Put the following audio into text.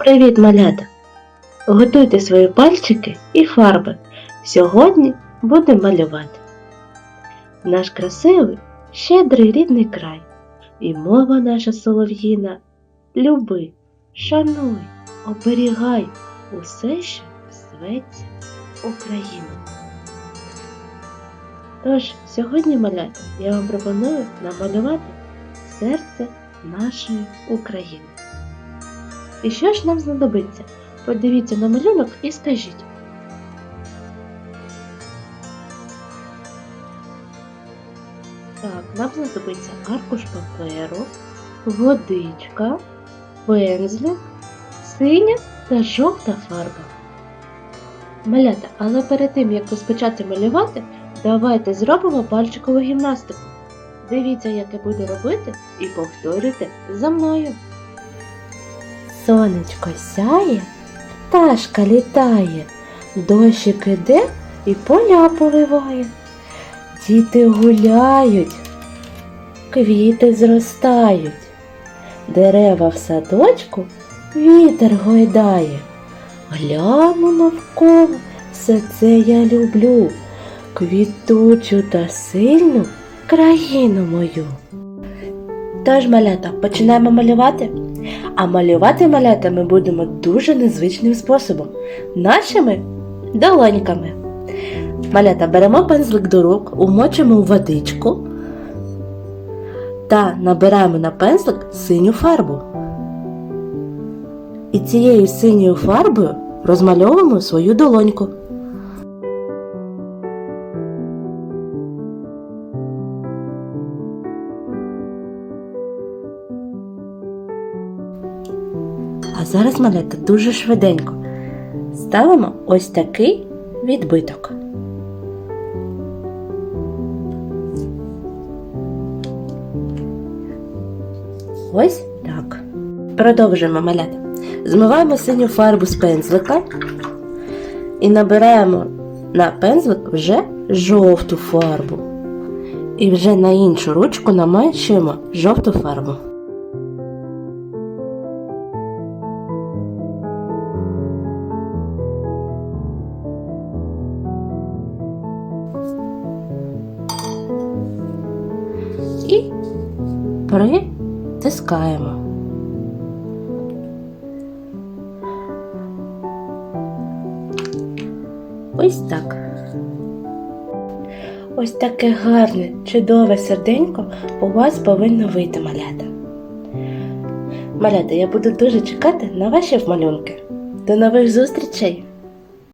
Привіт, малята! Готуйте свої пальчики і фарби. Сьогодні будемо малювати. Наш красивий, щедрий рідний край. І мова наша солов'їна. Люби, шануй, оберігай усе, що зветься Україна. Тож, сьогодні, малята, я вам пропоную намалювати серце нашої України. І що ж нам знадобиться? Подивіться на малюнок і скажіть. Так, нам знадобиться аркуш паперу, водичка, пензлик, синя та жовта фарба. Малята, але перед тим, як розпочати малювати, давайте зробимо пальчикову гімнастику. Дивіться, як я буду робити, і повторюйте за мною. Сонечко сяє, пташка літає, дощик іде і поля поливає. Діти гуляють, квіти зростають, дерева в садочку вітер гойдає. Гляну навколо, все це я люблю, квітучу та сильну країну мою. Тож, малята, починаємо малювати. А малювати малята ми будемо дуже незвичним способом нашими долоньками. Малята беремо пензлик до рук, умочимо у водичку та набираємо на пензлик синю фарбу. І цією синьою фарбою розмальовуємо свою долоньку. А зараз малята дуже швиденько. Ставимо ось такий відбиток. Ось так. Продовжуємо малята. Змиваємо синю фарбу з пензлика і набираємо на пензлик вже жовту фарбу. І вже на іншу ручку намащуємо жовту фарбу. І притискаємо. Ось так. Ось таке гарне, чудове серденько у вас повинно вийти малята. Малята, я буду дуже чекати на ваші малюнки. До нових зустрічей!